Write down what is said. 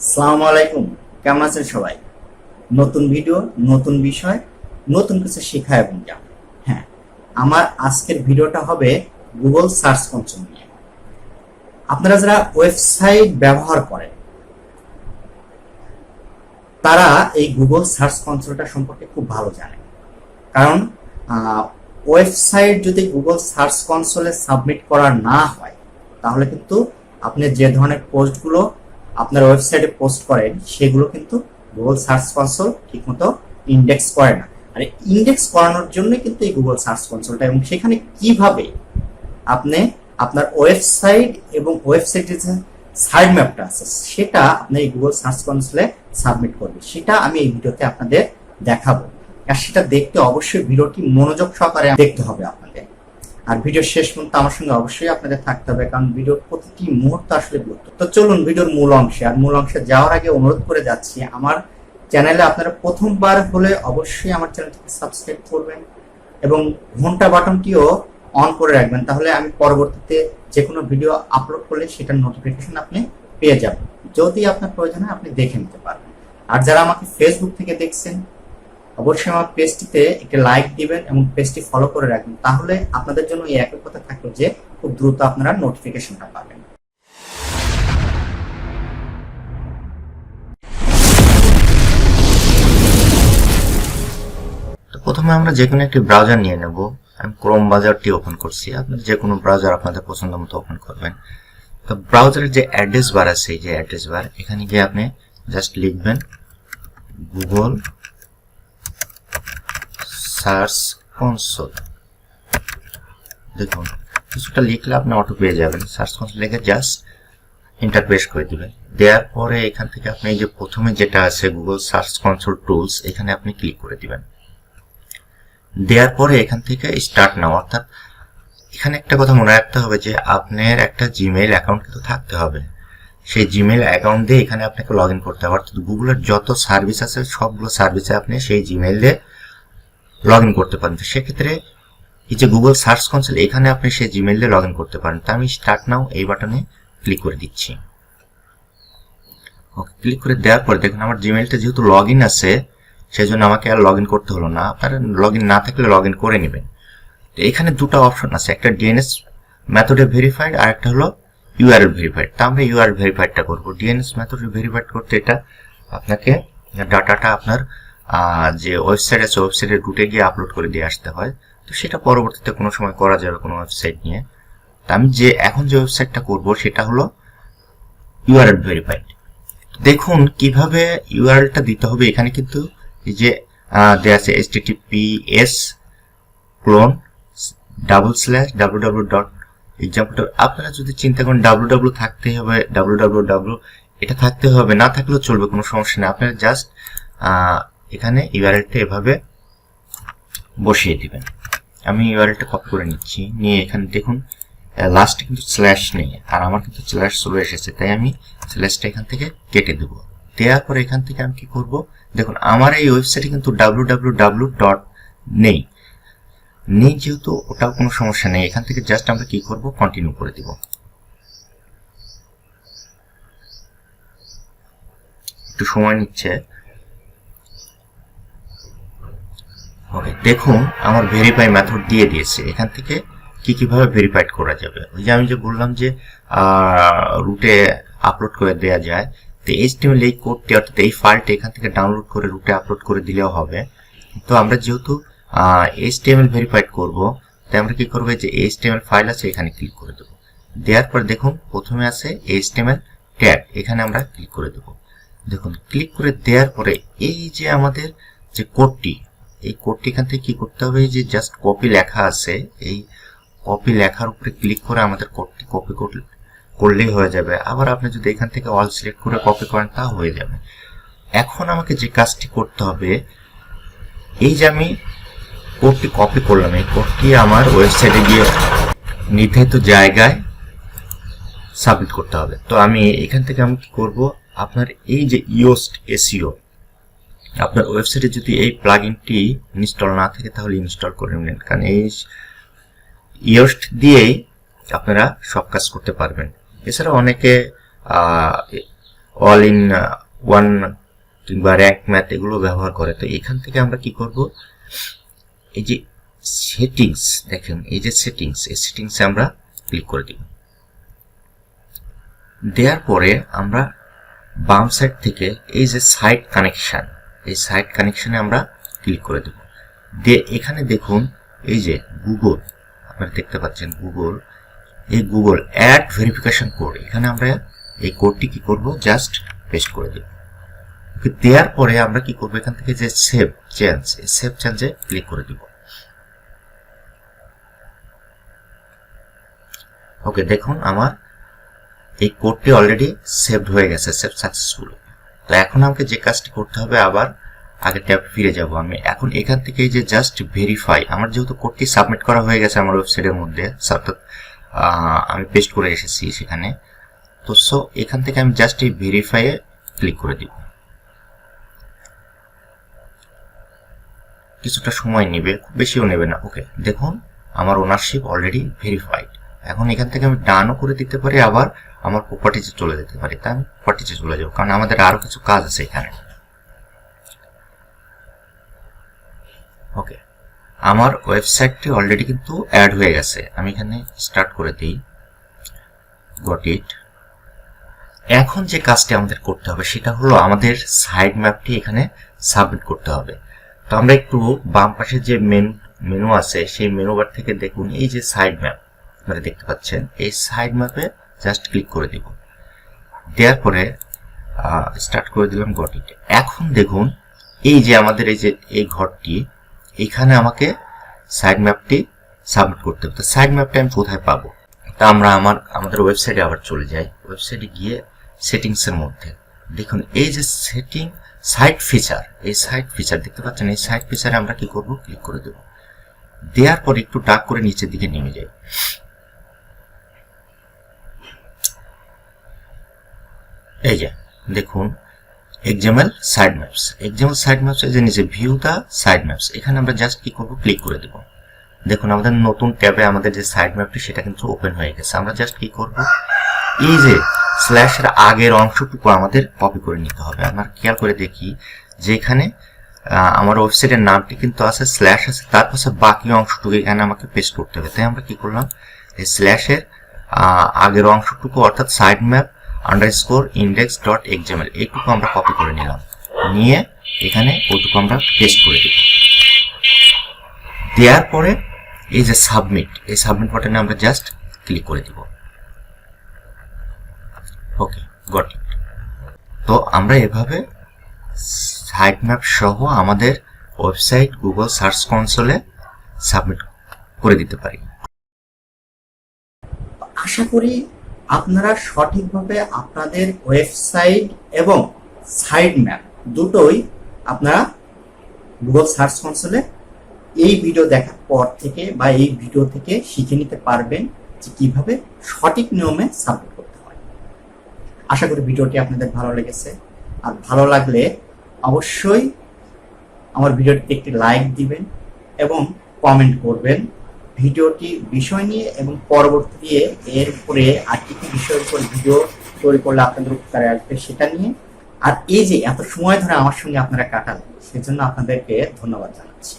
আসসালামু আলাইকুম। কেমন আছেন সবাই? নতুন ভিডিও নতুন বিষয়, নতুন কিছু শেখা এবং জানা। হ্যাঁ আমার আজকের ভিডিওটা হবে গুগল সার্চ কনসোল নিয়ে। আপনারা যারা ওয়েবসাইট ব্যবহার করেন, তারা এই গুগল সার্চ কনসোলটা সম্পর্কে খুব ভালো জানে কারণ ওয়েবসাইট যদি গুগল সার্চ কনসোলে সাবমিট করা না হয়, তাহলে কিন্তু আপনি যে ধরনের পোস্টগুলো আপনার ওয়েবসাইটে পোস্ট করেন, সেগুলো কিন্তু গুগল সার্চ কনসোল ঠিকমতো ইন্ডেক্স করে না। আর ইন্ডেক্স করানোর জন্য কিন্তু এই গুগল সার্চ কনসোলটা এবং সেখানে কীভাবে আপনি আপনার ওয়েবসাইট এবং ওয়েবসাইটের যে সাইড ম্যাপটা আছে, সেটা আপনি এই গুগল সার্চ কনসোলে সাবমিট করবে সেটা আমি এই ভিডিওতে আপনাদের দেখাবো। আর সেটা দেখতে অবশ্যই ভিডিওটি মনোযোগ সহকারে দেখতে হবে আপনাদের। আর ভিডিও শেষ পর্যন্ত আমার সঙ্গে অবশ্যই আপনাদের থাকতে হবে, কারণ ভিডিওর প্রতিটি মুহূর্ত আসলে গুরুত্ব। তো চলুন ভিডিওর মূল অংশে, আর মূল অংশে যাওয়ার আগে অনুরোধ করে যাচ্ছি, আমার চ্যানেলে আপনারা প্রথমবার হলে অবশ্যই আমার চ্যানেলটিকে সাবস্ক্রাইব করবেন এবং ঘণ্টা বাটনটিও অন করে রাখবেন, তাহলে আমি পরবর্তীতে যে কোনো ভিডিও আপলোড করলে সেটার নোটিফিকেশন আপনি পেয়ে যাবেন। যদি আপনার প্রয়োজন হয় আপনি দেখে নিতে পারবেন। আর যারা আমাকে ফেসবুক থেকে দেখছেন অবশ্যই আমার পেজটিতে একটি লাইক দিবেন এবং পেজটি ফলো করে রাখবেন। তাহলে আপনাদের জন্য এই একই কথা থাকল যে খুব দ্রুত আপনারা নোটিফিকেশনটা পাবেন। প্রথমে আমরা যে কোনো একটি ব্রাউজার নিয়ে নেব। আমি ক্রোম ব্রাউজারটি ওপেন করছি। আপনার যে কোনো ব্রাউজার আপনাদের পছন্দ মতো ওপেন করবেন। তো ব্রাউজারের যে অ্যাড্রেস বার আছে যে অ্যাড্রেস বার এখানে গিয়ে আপনি জাস্ট লিখবেন গুগল সার্চ কনসোল দেখুন, কিছুটা লিখলে আপনি অটো পেয়ে যাবেন। সার্চ কনসোল লিখে জাস্ট ইন্টারপ্রেস করে দিবেন। দেওয়ার পরে এখান থেকে আপনি যে প্রথমে যেটা আছে গুগল সার্চ কনসোল টুলস এখানে আপনি ক্লিক করে দিবেন। দেওয়ার পরে এখান থেকে স্টার্ট নাও অর্থাৎ এখানে একটা কথা মনে রাখতে হবে যে আপনার একটা জিমেইল অ্যাকাউন্ট কিন্তু থাকতে হবে। সেই জিমেইল অ্যাকাউন্ট দিয়ে এখানে আপনাকে লগ ইন করতে হবে। অর্থাৎ গুগলের যত সার্ভিস আছে, সবগুলো সার্ভিসে আপনি সেই জিমেইল দিয়ে লগ ইন করতে পারেন। তো সেক্ষেত্রে এই যে গুগল সার্চ কনসোল এখানে আপনি সেই জিমেইল লগ ইন করতে পারেন। তা আমি স্টার্ট নাও এই বাটনে ক্লিক করে দিচ্ছি। ওকে ক্লিক করে দেওয়ার পরে দেখুন আমার জিমেইলটা যেহেতু লগ ইন আছে সেই জন্য আমাকে আর লগ ইন করতে হলো না। আপনারা লগ ইন না থাকলে লগ ইন করে নেবেন। তো এখানে দুটো অপশন আছে। একটা ডিএনএস মেথডে ভেরিফাইড আর একটা হলো ইউআরএল ভেরিফাইড তা আমরা ইউআরএল ভেরিফাইডটা করব। ডিএনএস মেথডে ভেরিফাইড করতে এটা আপনাকে ডাটাটা আপনার যে ওয়েবসাইট আছে ওয়েবসাইটের রুটে গিয়ে আপলোড করে দিয়ে আসতে হয়। তো সেটা পরবর্তীতে কোনো সময় করা যাবে কোনো ওয়েবসাইট নিয়ে। তা আমি যে এখন যে ওয়েবসাইটটা করব, সেটা হলো ইউআরএল ভেরিফাইড দেখুন, কীভাবে ইউআরএলটা দিতে হবে, এখানে কিন্তু যে দেয়া আছে H S colon double slash W W dot example আপনারা যদি চিন্তা করেন ডাব্লু ডাব্লু থাকতে হবে ডাব্লু ডাব্লু ডাব্লু এটা থাকতে হবে, না থাকলেও চলবে, কোনো সমস্যা নেই। আপনারা জাস্ট এখানে ইউআরএলটা এভাবে বসিয়ে দিবেন। আমি ইউআরএলটা কপি করে নিচ্ছি। নিয়ে এখানে দেখুন লাস্টে কিন্তু স্ল্যাশ নেই। আর আমার কিন্তু স্ল্যাশ চলে এসেছে। তাই আমি স্ল্যাশটা এখান থেকে কেটে দেবো। দেওয়ার পরে এখান থেকে আমি কি করব? দেখুন, আমার এই ওয়েবসাইটে কিন্তু ডাব্লু ডাব্লু ডাব্লু ডট নেই নেই যেহেতু, ওটাও কোনো সমস্যা নেই। এখান থেকে জাস্ট আমরা কি করব? কন্টিনিউ করে দিব। একটু সময় নিচ্ছে ওকে দেখুন, আমার ভেরিফাই মেথড দিয়ে দিয়েছে। এখান থেকে কি কীভাবে ভেরিফাইড করা যাবে? ওই যে আমি যে বললাম যে রুটে আপলোড করে দেওয়া যায়, তো এইচটিএমএল এই কোডটি অর্থাৎ এই ফাইলটা এখান থেকে ডাউনলোড করে রুটে আপলোড করে দিলেও হবে। তো আমরা যেহেতু এইচটিএমএল ভেরিফাইড করব, তাই আমরা কি করব যে এইচটিএমএল ফাইল আছে, এখানে ক্লিক করে দেবো। দেওয়ার পর দেখুন, প্রথমে আছে এইচটিএমএল ট্যাগ এখানে আমরা ক্লিক করে দেবো। দেখুন ক্লিক করে দেওয়ার পরে এই যে আমাদের যে কোডটি এই কোডটি এখান থেকে কি করতে হবে? যে জাস্ট কপি লেখা আছে, এই কপি লেখার উপরে ক্লিক করে আমাদের কোডটি কপি করলেই হয়ে যাবে। আবার আপনি যদি এখান থেকে অল সিলেক্ট করে কপি করেন, তা হয়ে যাবে। এখন আমাকে যে কাজটি করতে হবে, এই যে আমি কোডটি কপি করলাম, এই কোডটি আমার ওয়েবসাইটে গিয়ে নির্ধারিত জায়গায় সাবমিট করতে হবে। তো আমি এখান থেকে আমি কি করব? আপনার এই যে ইওস্ট এসিও আপনার ওয়েবসাইটে যদি এই প্লাগইনটি ইনস্টল না থাকে, তাহলে ইনস্টল করে নেন কারণ এই ইওস্ট দিয়েই আপনারা সব কাজ করতে পারবেন। এছাড়া অনেকে অল ইন ওয়ান কিংবা র্যাঙ্ক ম্যাথ এগুলো ব্যবহার করে। তো এখান থেকে আমরা কি করব? এই যে সেটিংস দেখেন, এই যে সেটিংস এই সেটিংসে আমরা ক্লিক করে দিব দেওয়ার পরে আমরা বাম সাইড থেকে এই যে সাইট কানেকশন এই সাইট কানেকশনে আমরা ক্লিক করে দেব। দিয়ে এখানে দেখুন, এই যে গুগল আপনারা দেখতে পাচ্ছেন গুগল এই গুগল অ্যাড ভেরিফিকেশন কোড এখানে আমরা এই কোডটি কি করব? জাস্ট পেস্ট করে দেব। ওকে দেওয়ার পরে আমরা কি করব? এখান থেকে যে সেভ চেঞ্জ এই সেভ চেঞ্জে ক্লিক করে দিব। ওকে দেখুন, আমার এই কোডটি অলরেডি সেভড হয়ে গেছে সেভ সাকসেসফুল তো এখন আমাকে যে কাজটি করতে হবে, আবার আগে ট্যাব ফিরে যাব আমি। এখন এখান থেকে যে জাস্ট ভেরিফাই আমার যেহেতু কোডটি সাবমিট করা হয়ে গেছে আমার ওয়েবসাইটের মধ্যে, অর্থাৎ আমি পেস্ট করে এসেছি সেখানে, তো সো এখান থেকে আমি জাস্ট এই ভেরিফাইয়ে ক্লিক করে দিব। কিছুটা সময় নেবে, খুব বেশিও নেবে না। ওকে দেখুন, আমার ওনারশিপ অলরেডি ভেরিফাইড এখন এখান থেকে আমি ডানও করে দিতে পারি, আবার আমার প্রপার্টিজে চলে যেতে পারি। তাই আমি প্রপার্টিজে চলে যাব, কারণ আমাদের আরও কিছু কাজ আছে এখানে। ওকে আমার ওয়েবসাইটটি অলরেডি কিন্তু অ্যাড হয়ে গেছে। আমি এখানে স্টার্ট করে দিই। গট ইট এখন যে কাজটি আমাদের করতে হবে, সেটা হলো আমাদের সাইড ম্যাপটি এখানে সাবমিট করতে হবে। তো আমরা একটু বাম পাশে যে মেনু মেনু আছে, সেই মেনু বার থেকে দেখুন, এই যে সাইড ম্যাপ আপনারা দেখতে পাচ্ছেন, এই সাইড ম্যাপে জাস্ট ক্লিক করে দিব। দেওয়ার পরে স্টার্ট করে দিলাম ঘরটিতে এখন দেখুন, এই যে আমাদের এই যে, এই ঘরটি, এখানে আমাকে সাইড ম্যাপটি সাবমিট করতে হবে। সাইড ম্যাপটা আমি কোথায় পাবো? তা আমরা আমার, আমাদের ওয়েবসাইটে আবার চলে যাই। ওয়েবসাইটে গিয়ে সেটিংসের মধ্যে। দেখুন, এই যে সেটিং সাইট ফিচার এই সাইট ফিচার দেখতে পাচ্ছেন, এই সাইট ফিচারে আমরা কি করব? ক্লিক করে দেব। দেওয়ার পর একটু ডাক করে নিচের দিকে নেমে যাই। এই যে, দেখুন example side maps example side maps এই যে নিচে ভিউ দা সাইড ম্যাপস এখানে আমরা জাস্ট কি করব? ক্লিক করে দেব। দেখুন, আমাদের নতুন ট্যাবে আমাদের যে সাইড ম্যাপটি সেটা কিন্তু ওপেন হয়ে গেছে। আমরা জাস্ট কি করব? এই যে স্ল্যাশের আগের অংশটুকু আমাদের কপি করে নিতে হবে। আমরা খেয়াল করে দেখি যে এখানে আমার ওয়েবসাইটের নামটি কিন্তু আছে স্ল্যাশ আছে, তার পাশে বাকি অংশটুকু এখানে আমাকে পেস্ট করতে হবে। তাই আমরা কি করলাম? এই স্ল্যাশের আগের অংশটুকু অর্থাৎ sitemap underscore index dot example এইটুকু আমরা কপি করে নিলাম। নিয়ে এখানে ওইটুকু আমরা পেস্ট করে দিব দেওয়ার পরে এই যে সাবমিট এই সাবমিট বাটনে আমরা জাস্ট ক্লিক করে দিব। ওকে গট তো আমরা এভাবে সাইট ম্যাপ সহ আমাদের ওয়েবসাইট গুগল সার্চ কনসোলে সাবমিট করে দিতে পারি। আশা করি আপনারা সঠিকভাবে আপনাদের ওয়েবসাইট এবং সাইড ম্যাপ দুটোই আপনারা গুগল সার্চ কনসোলে এই ভিডিও দেখার পর থেকে বা এই ভিডিও থেকে শিখে নিতে পারবেন যে কীভাবে সঠিক নিয়মে সাবমিট করতে হয়। আশা করি ভিডিওটি আপনাদের ভালো লেগেছে। আর ভালো লাগলে অবশ্যই আমার ভিডিওটিতে একটি লাইক দিবেন এবং কমেন্ট করবেন। ভিডিওটি বিষয় নিয়ে এবং পরবর্তীতে এর উপরে আর কি বিষয়ের উপর ভিডিও তৈরি করলে আপনাদের উপকারে আসবে সেটা নিয়ে। আর এই যে এত সময় ধরে আমার সঙ্গে আপনারা কাটালেন, সেজন্য আপনাদেরকে ধন্যবাদ জানাচ্ছি।